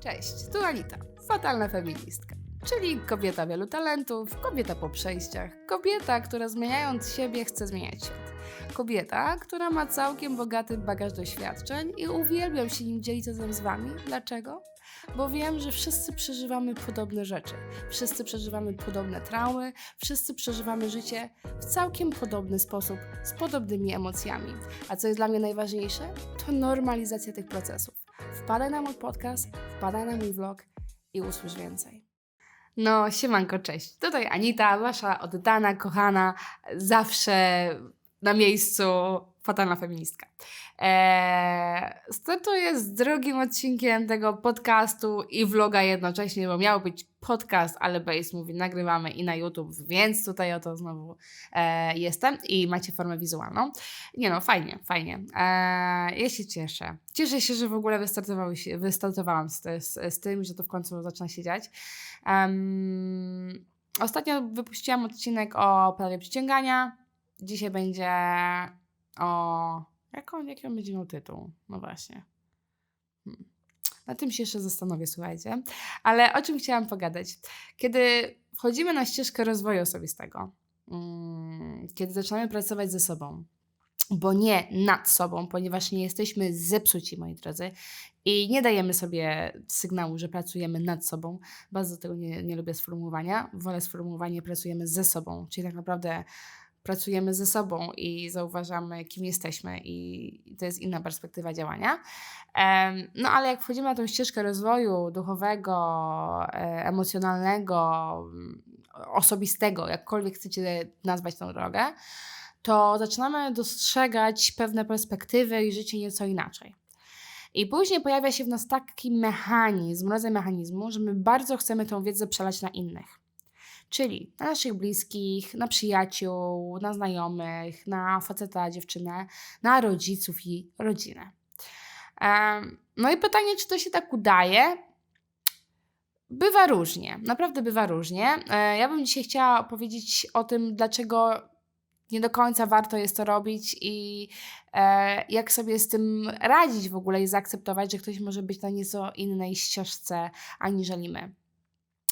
Cześć, tu Anita, fatalna feministka, czyli kobieta wielu talentów, kobieta po przejściach, kobieta, która zmieniając siebie chce zmieniać świat. Kobieta, która ma całkiem bogaty bagaż doświadczeń i uwielbiam się nim dzielić razem z Wami. Dlaczego? Bo wiem, że wszyscy przeżywamy podobne rzeczy. Wszyscy przeżywamy podobne traumy, wszyscy przeżywamy życie w całkiem podobny sposób, z podobnymi emocjami. A co jest dla mnie najważniejsze? To normalizacja tych procesów. Wpadaj na mój podcast, wpadaj na mój vlog i usłysz więcej. No, siemanko, cześć. Tutaj Anita, wasza oddana, kochana, zawsze na miejscu fatalna feministka. Eee, startuję z drugim odcinkiem tego podcastu i vloga jednocześnie, bo miał być podcast, ale Base mówi nagrywamy i na YouTube, więc tutaj oto znowu e, jestem i macie formę wizualną. Nie no, fajnie, fajnie. E, ja się cieszę. Cieszę się, że w ogóle wystartowałam z, z, z tym, że to w końcu zaczyna się dziać. Em, ostatnio wypuściłam odcinek o prawie przyciągania. Dzisiaj będzie o. Jak on, jaki on będzie miał tytuł? No właśnie. Hmm. Na tym się jeszcze zastanowię, słuchajcie. Ale o czym chciałam pogadać? Kiedy wchodzimy na ścieżkę rozwoju osobistego, mm, kiedy zaczynamy pracować ze sobą, bo nie nad sobą, ponieważ nie jesteśmy zepsuci, moi drodzy, i nie dajemy sobie sygnału, że pracujemy nad sobą. Bardzo tego nie, nie lubię sformułowania. Wolę sformułowanie pracujemy ze sobą, czyli tak naprawdę pracujemy ze sobą i zauważamy, kim jesteśmy, i to jest inna perspektywa działania. No ale jak wchodzimy na tą ścieżkę rozwoju duchowego, e, emocjonalnego, osobistego, jakkolwiek chcecie nazwać tą drogę, to zaczynamy dostrzegać pewne perspektywy i życie nieco inaczej. I później pojawia się w nas taki mechanizm, rodzaj mechanizmu, że my bardzo chcemy tą wiedzę przelać na innych. Czyli na naszych bliskich, na przyjaciół, na znajomych, na faceta, dziewczynę, na rodziców i rodzinę. No i pytanie, czy to się tak udaje? Bywa różnie, naprawdę bywa różnie. E, Ja bym dzisiaj chciała opowiedzieć o tym, dlaczego nie do końca warto jest to robić i e, jak sobie z tym radzić w ogóle i zaakceptować, że ktoś może być na nieco innej ścieżce aniżeli my.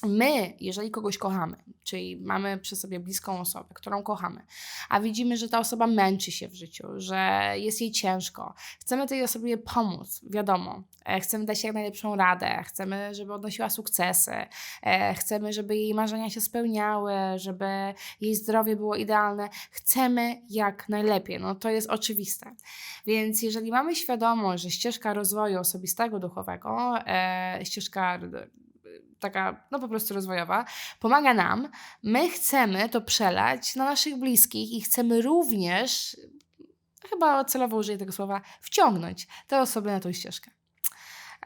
My, jeżeli kogoś kochamy, czyli mamy przy sobie bliską osobę, którą kochamy, a widzimy, że ta osoba męczy się w życiu, że jest jej ciężko, chcemy tej osobie pomóc, wiadomo, e, chcemy dać jak najlepszą radę, chcemy, żeby odnosiła sukcesy, e, chcemy, żeby jej marzenia się spełniały, żeby jej zdrowie było idealne, chcemy jak najlepiej, no to jest oczywiste. Więc jeżeli mamy świadomość, że ścieżka rozwoju osobistego, duchowego, e, ścieżka taka, no po prostu rozwojowa, pomaga nam, my chcemy to przelać na naszych bliskich i chcemy również, chyba celowo użyję tego słowa, wciągnąć te osoby na tą ścieżkę.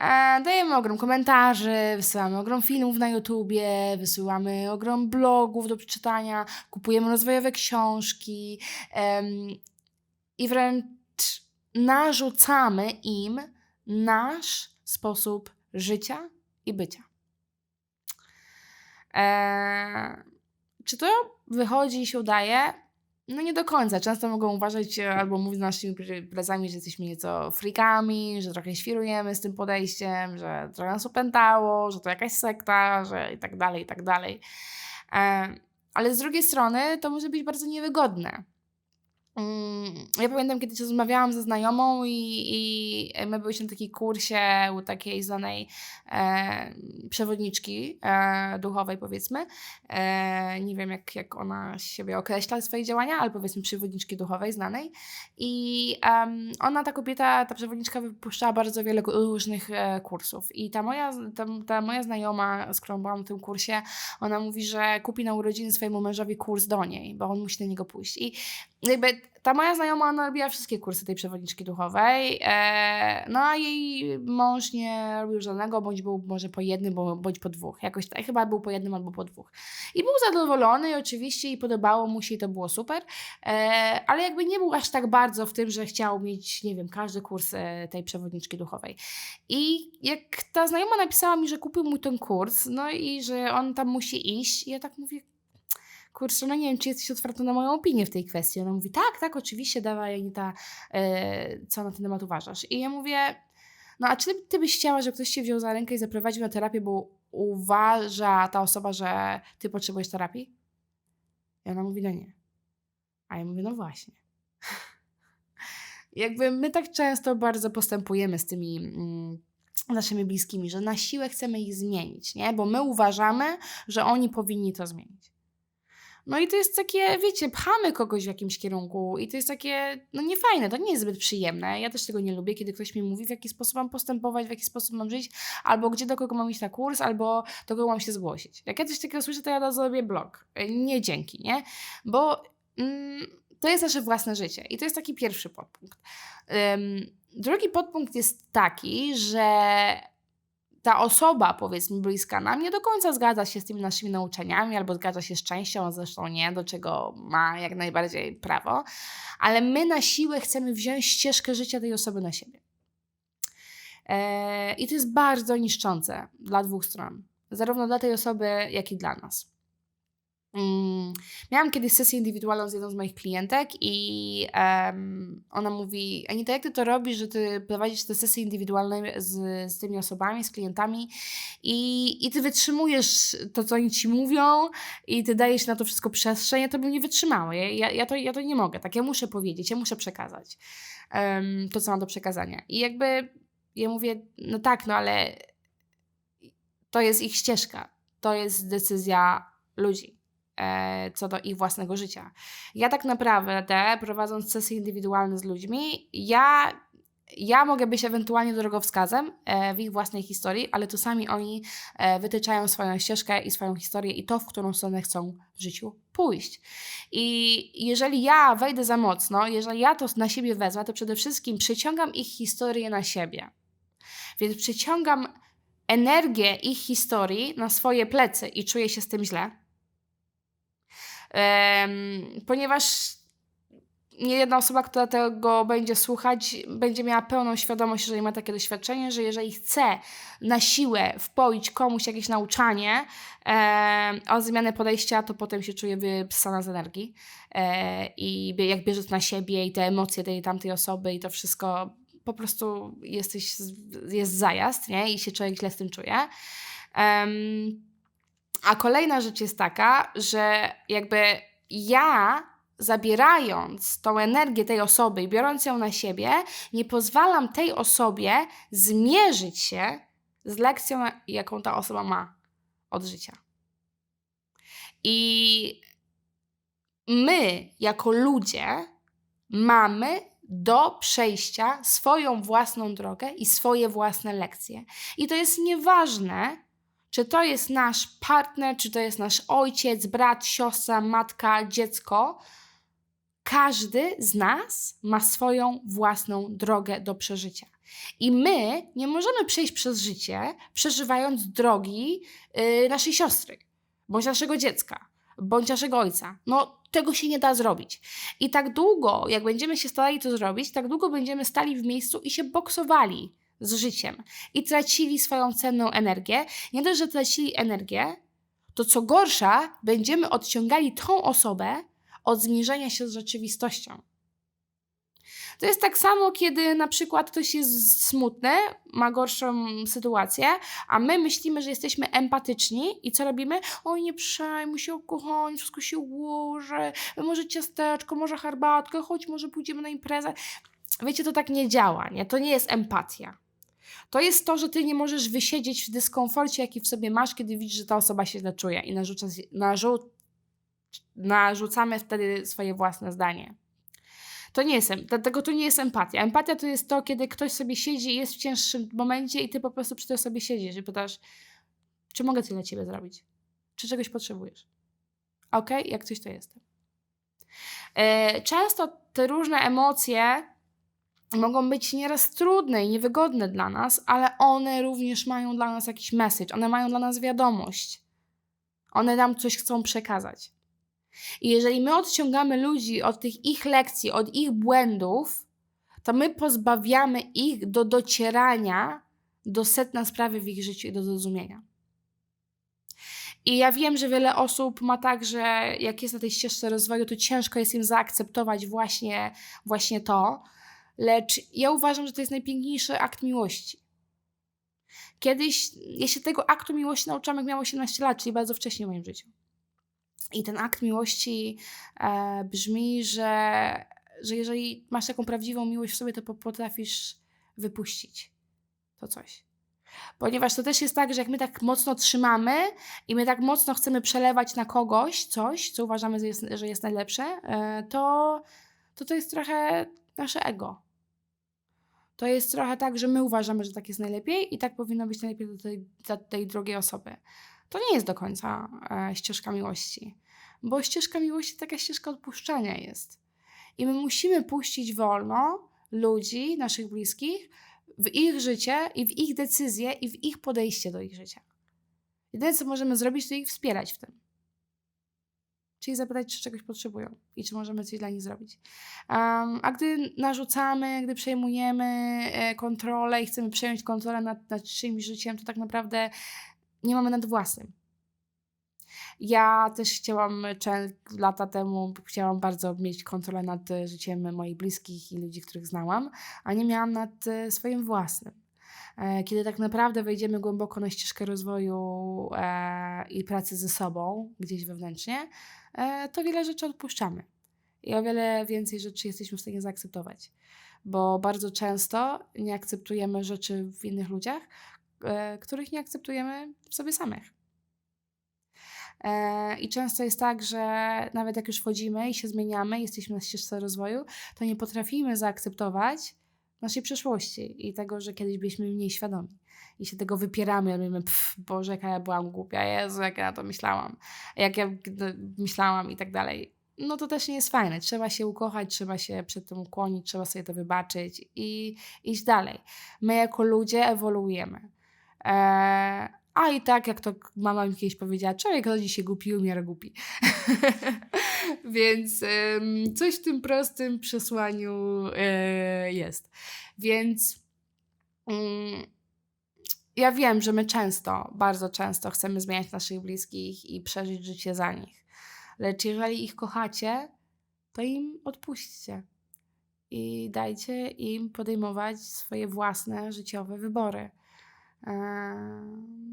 E, Dajemy ogrom komentarzy, wysyłamy ogrom filmów na YouTubie, wysyłamy ogrom blogów do przeczytania, kupujemy rozwojowe książki em, i wręcz narzucamy im nasz sposób życia i bycia. Eee, czy to wychodzi i się udaje? No nie do końca. Często mogą uważać e, albo mówić z naszymi pre- prezami, że jesteśmy nieco frikami, że trochę świrujemy z tym podejściem, że trochę nas opętało, że to jakaś sekta, że i tak dalej, i tak dalej. Eee, ale z drugiej strony to może być bardzo niewygodne. Mm, Ja pamiętam, kiedyś rozmawiałam ze znajomą i, i my byliśmy na takiej kursie u takiej znanej e, przewodniczki e, duchowej, powiedzmy. E, nie wiem, jak, jak ona siebie określa, swoje działania, ale powiedzmy przewodniczki duchowej, znanej. I ona, ta kobieta, ta przewodniczka wypuszczała bardzo wiele różnych e, kursów. I ta moja, ta, ta moja znajoma, z którą byłam na tym kursie, ona mówi, że kupi na urodziny swojemu mężowi kurs do niej, bo on musi na niego pójść. I jakby ta moja znajoma, ona robiła wszystkie kursy tej przewodniczki duchowej, e, no a jej mąż nie robił żadnego, bądź był może po jednym, bądź po dwóch. Jakoś tak, chyba był po jednym albo po dwóch. I był zadowolony i oczywiście i podobało mu się i to było super, e, ale jakby nie był aż tak bardzo w tym, że chciał mieć, nie wiem, każdy kurs e, tej przewodniczki duchowej. I jak ta znajoma napisała mi, że kupił mu ten kurs, no i że on tam musi iść, ja tak mówię, kurczę, no nie wiem, czy jesteś otwarta na moją opinię w tej kwestii. Ona mówi, tak, tak, oczywiście, dawaj Anita, e, co na ten temat uważasz. I ja mówię, No a czy ty byś chciała, że ktoś cię wziął za rękę i zaprowadził na terapię, bo uważa ta osoba, że ty potrzebujesz terapii? I ona mówi, no nie. A ja mówię, no właśnie. Jakby my tak często bardzo postępujemy z tymi mm, naszymi bliskimi, że na siłę chcemy ich zmienić, nie? Bo my uważamy, że oni powinni to zmienić. No i to jest takie, wiecie, pchamy kogoś w jakimś kierunku i to jest takie, no niefajne, to nie jest zbyt przyjemne. Ja też tego nie lubię, kiedy ktoś mi mówi, w jaki sposób mam postępować, w jaki sposób mam żyć, albo gdzie do kogo mam iść na kurs, albo do kogo mam się zgłosić. Jak ja coś takiego słyszę, to ja zrobię blog. Nie dzięki, nie? Bo mm, to jest nasze własne życie i to jest taki pierwszy podpunkt. Um, drugi podpunkt jest taki, że ta osoba, powiedzmy, bliska nam, nie do końca zgadza się z tymi naszymi nauczaniami, albo zgadza się z częścią, zresztą nie, do czego ma jak najbardziej prawo, ale my na siłę chcemy wziąć ścieżkę życia tej osoby na siebie. Eee, I to jest bardzo niszczące dla dwóch stron, zarówno dla tej osoby, jak i dla nas. Mm, miałam kiedyś sesję indywidualną z jedną z moich klientek i um, ona mówi, Anita, jak ty to robisz, że ty prowadzisz te sesje indywidualne z, z tymi osobami, z klientami i, i ty wytrzymujesz to, co oni ci mówią i ty dajesz na to wszystko przestrzeń, ja to bym nie wytrzymała, ja, ja, to, ja to nie mogę, tak, ja muszę powiedzieć, ja muszę przekazać um, to, co mam do przekazania. I jakby ja mówię, no tak, no ale to jest ich ścieżka, to jest decyzja ludzi co do ich własnego życia. Ja tak naprawdę, prowadząc sesje indywidualne z ludźmi, ja, ja mogę być ewentualnie drogowskazem e, w ich własnej historii, ale to sami oni e, wytyczają swoją ścieżkę i swoją historię i to, w którą stronę chcą w życiu pójść. I jeżeli ja wejdę za mocno, jeżeli ja to na siebie wezmę, to przede wszystkim przyciągam ich historię na siebie. Więc przyciągam energię ich historii na swoje plecy i czuję się z tym źle ponieważ nie jedna osoba, która tego będzie słuchać, będzie miała pełną świadomość, jeżeli ma takie doświadczenie, że jeżeli chce na siłę wpoić komuś jakieś nauczanie e, o zmianę podejścia, to potem się czuje wypsana z energii e, i jak bierze to na siebie i te emocje tej tamtej osoby i to wszystko po prostu jesteś, jest zajazd, nie? I się człowiek źle z tym czuje. A kolejna rzecz jest taka, że jakby ja zabierając tą energię tej osoby i biorąc ją na siebie, nie pozwalam tej osobie zmierzyć się z lekcją, jaką ta osoba ma od życia. I my, jako ludzie, mamy do przejścia swoją własną drogę i swoje własne lekcje. I to jest nieważne, czy to jest nasz partner, czy to jest nasz ojciec, brat, siostra, matka, dziecko. Każdy z nas ma swoją własną drogę do przeżycia. I my nie możemy przejść przez życie, przeżywając drogi yy, naszej siostry, bądź naszego dziecka, bądź naszego ojca. No, tego się nie da zrobić. I tak długo, jak będziemy się starali to zrobić, tak długo będziemy stali w miejscu i się boksowali z życiem i tracili swoją cenną energię. Nie dość, że tracili energię, to co gorsza, będziemy odciągali tą osobę od zmierzenia się z rzeczywistością. To jest tak samo, kiedy na przykład ktoś jest smutny, ma gorszą sytuację, a my myślimy, że jesteśmy empatyczni i co robimy? Oj, nie przejmuj się, kochani, wszystko się ułoży, może ciasteczko, może herbatkę, choć może pójdziemy na imprezę. Wiecie, to tak nie działa, nie? To nie jest empatia. To jest to, że ty nie możesz wysiedzieć w dyskomforcie, jaki w sobie masz, kiedy widzisz, że ta osoba się źle czuje i narzuca, narzu, narzucamy wtedy swoje własne zdanie. To nie jest, dlatego to nie jest empatia. Empatia to jest to, kiedy ktoś sobie siedzi i jest w cięższym momencie i ty po prostu przy tej sobie siedzisz i pytasz, czy mogę coś dla ciebie zrobić? Czy czegoś potrzebujesz? Ok, jak coś to jestem. E, często te różne emocje mogą być nieraz trudne i niewygodne dla nas, ale one również mają dla nas jakiś message, one mają dla nas wiadomość. One nam coś chcą przekazać. I jeżeli my odciągamy ludzi od tych ich lekcji, od ich błędów, to my pozbawiamy ich do docierania do setna sprawy w ich życiu i do zrozumienia. I ja wiem, że wiele osób ma tak, że jak jest na tej ścieżce rozwoju, to ciężko jest im zaakceptować właśnie, właśnie to, Lecz ja uważam, że to jest najpiękniejszy akt miłości. Kiedyś, ja się tego aktu miłości nauczyłam, jak miałam 18 lat, czyli bardzo wcześnie w moim życiu. I ten akt miłości e, brzmi, że, że jeżeli masz taką prawdziwą miłość w sobie, to po- potrafisz wypuścić to coś. Ponieważ to też jest tak, że jak my tak mocno trzymamy i my tak mocno chcemy przelewać na kogoś coś, co uważamy, że jest, że jest najlepsze, e, to, to to jest trochę nasze ego. To jest trochę tak, że my uważamy, że tak jest najlepiej i tak powinno być najlepiej dla tej, dla tej drugiej osoby. To nie jest do końca e, ścieżka miłości, bo ścieżka miłości taka ścieżka odpuszczania jest. I my musimy puścić wolno ludzi, naszych bliskich, w ich życie i w ich decyzje i w ich podejście do ich życia. Jedyne, co możemy zrobić, to ich wspierać w tym. Czyli zapytać, czy czegoś potrzebują i czy możemy coś dla nich zrobić. Um, a gdy narzucamy, gdy przejmujemy e, kontrolę i chcemy przejąć kontrolę nad, nad czyimś życiem, to tak naprawdę nie mamy nad własnym. Ja też chciałam lata temu, chciałam bardzo mieć kontrolę nad e, życiem moich bliskich i ludzi, których znałam, a nie miałam nad e, swoim własnym. E, Kiedy tak naprawdę wejdziemy głęboko na ścieżkę rozwoju e, i pracy ze sobą, gdzieś wewnętrznie, e, to wiele rzeczy odpuszczamy. I o wiele więcej rzeczy jesteśmy w stanie zaakceptować. Bo bardzo często nie akceptujemy rzeczy w innych ludziach, których nie akceptujemy w sobie samych. I często jest tak, że nawet jak już wchodzimy i się zmieniamy, jesteśmy na ścieżce rozwoju, to nie potrafimy zaakceptować naszej przeszłości i tego, że kiedyś byliśmy mniej świadomi. I się tego wypieramy, robimy, pff, Boże, jaka ja byłam głupia, Jezu, jak ja na to myślałam, jak ja myślałam i tak dalej. No to też nie jest fajne. Trzeba się ukochać, trzeba się przed tym ukłonić, trzeba sobie to wybaczyć i iść dalej. My jako ludzie ewoluujemy. Eee, a i tak, jak to mama mi kiedyś powiedziała, człowiek rodzi się głupi, umiera głupi. Więc em, coś w tym prostym przesłaniu e, jest. Więc mm, ja wiem, że my często, bardzo często chcemy zmieniać naszych bliskich i przeżyć życie za nich. Lecz jeżeli ich kochacie, to im odpuśćcie i dajcie im podejmować swoje własne życiowe wybory.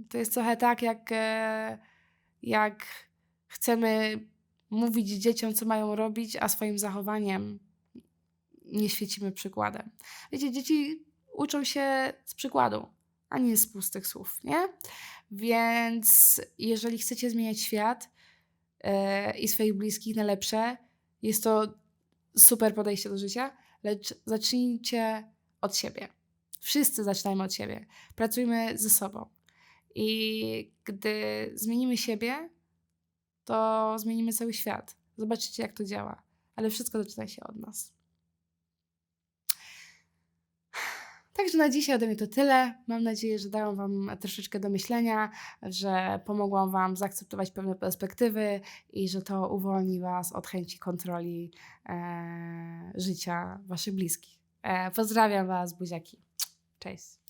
To jest trochę tak, jak, e, jak chcemy mówić dzieciom, co mają robić, a swoim zachowaniem nie świecimy przykładem. Wiecie, dzieci uczą się z przykładu, a nie z pustych słów, nie? Więc jeżeli chcecie zmieniać świat e, i swoich bliskich na lepsze, jest to super podejście do życia, lecz zacznijcie od siebie. Wszyscy zaczynajmy od siebie. Pracujmy ze sobą. I gdy zmienimy siebie, to zmienimy cały świat. Zobaczycie, jak to działa. Ale wszystko zaczyna się od nas. Także na dzisiaj ode mnie to tyle. Mam nadzieję, że dałam Wam troszeczkę do myślenia, że pomogłam Wam zaakceptować pewne perspektywy i że to uwolni Was od chęci kontroli e, życia Waszych bliskich. E, pozdrawiam Was, buziaki. Cześć.